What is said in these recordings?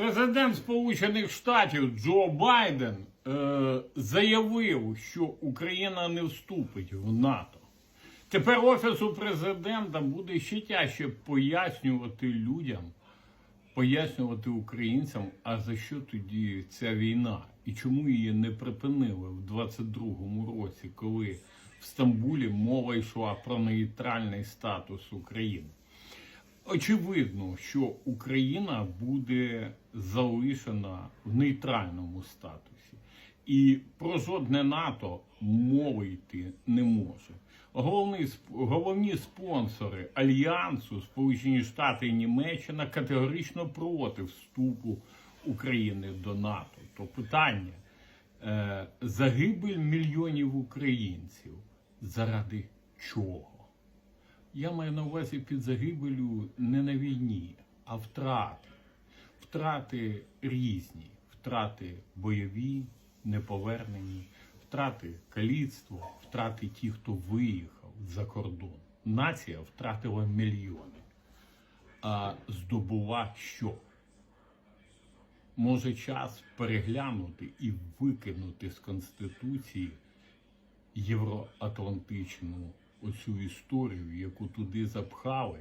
Президент Сполучених Штатів Джо Байден е, заявив, що Україна не вступить в НАТО. Тепер Офісу президента буде ще тяжче пояснювати людям, пояснювати українцям, а за що тоді ця війна і чому її не припинили в 22-му році, коли в Стамбулі мова йшла про нейтральний статус України. Очевидно, що Україна буде залишена в нейтральному статусі, і про жодне НАТО мови йти не може. Головний, сп- головні спонсори альянсу Сполучені Штати і Німеччина категорично проти вступу України до НАТО. То питання е, загибель мільйонів українців заради чого? Я маю на увазі під загибелю не на війні, а втрати. Втрати різні, втрати бойові, неповернені, втрати каліцтво, втрати ті, хто виїхав за кордон. Нація втратила мільйони. А здобула що? Може час переглянути і викинути з Конституції євроатлантичну оцю історію, яку туди запхали,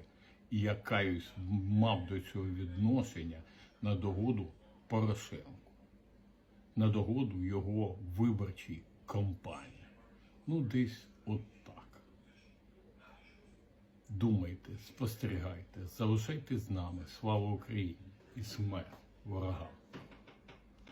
і я каюсь, мав до цього відношення на догоду Порошенку, на догоду його виборчій кампанії. Ну, десь от так. Думайте, спостерігайте, залишайтесь з нами. Слава Україні і смерть ворогам.